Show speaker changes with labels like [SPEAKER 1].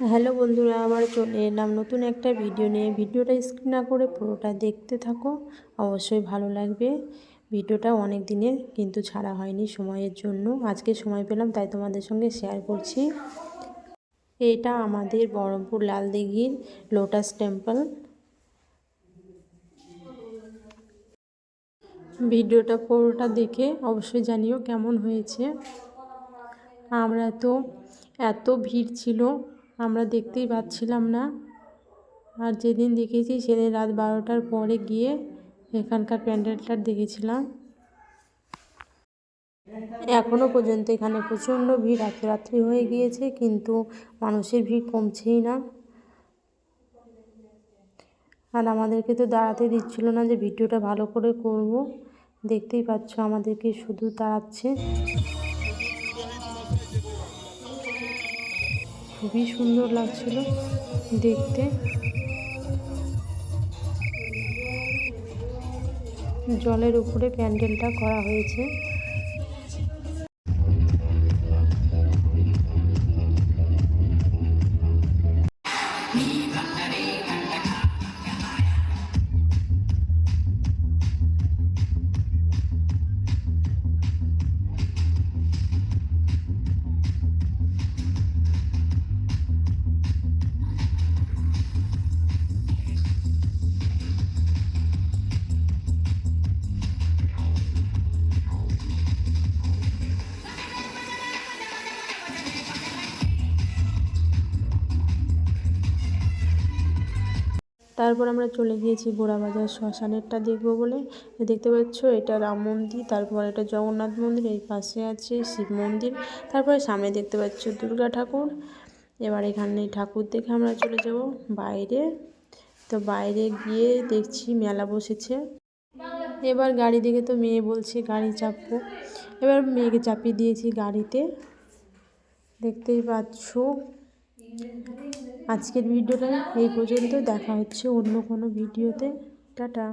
[SPEAKER 1] Hello বন্ধুরা, আবার চলে এলাম নতুন একটা ভিডিও নিয়ে। ভিডিওটা স্ক্রিন না করে পুরোটা দেখতে থাকো, অবশ্যই ভালো লাগবে। ভিডিওটা অনেক দিনের, কিন্তু ছাড়া হয়নি সময়ের জন্য। আজকে সময় পেলাম, তাই তোমাদের সঙ্গে শেয়ার করছি। এটা আমাদের বহরমপুর লালদিঘির লোটাস টেম্পল ভিডিওটা পুরোটা দেখে অবশ্যই জানিও কেমন হয়েছে। আমরা তো এত ভিড় ছিল আমরা দেখতেই পাচ্ছিলাম না। আর যেদিন দেখেছি সেদিন রাত বারোটার পরে গিয়ে এখানকার প্যান্ডেলটা দেখেছিলাম। এখনও পর্যন্ত এখানে প্রচণ্ড ভিড় রাত্রি হয়ে গিয়েছে, কিন্তু মানুষের ভিড় কমছেই না। আর আমাদেরকে তো দাঁড়াতে দিচ্ছিল না যে ভিডিওটা ভালো করে করব। দেখতেই পাচ্ছ আমাদেরকে শুধু দাঁড়াচ্ছে। খুবই সুন্দর লাগছিল দেখতে। জলের উপরে প্যান্ডেলটা করা হয়েছে। তারপর আমরা চলে গিয়েছি গোড়াবাজার শ্মশানেরটা দেখব বলে। দেখতে পাচ্ছ, এটা রাম মন্দির, তারপর এটা জগন্নাথ মন্দির, এই পাশে আছে শিব মন্দির, তারপরে সামনে দেখতে পাচ্ছ দুর্গা ঠাকুর। এবার এখানে ঠাকুর দেখে আমরা চলে যাব বাইরে। তো বাইরে গিয়ে দেখছি মেলা বসেছে। এবার গাড়ি দেখে তো মেয়ে বলছে গাড়ি চাপবো। এবার মেয়েকে চাপিয়ে দিয়েছি গাড়িতে। দেখতেই পাচ্ছ। আজকের ভিডিওটা এই পর্যন্ত দেখা হচ্ছে অন্য কোনো ভিডিওতে। টাটা।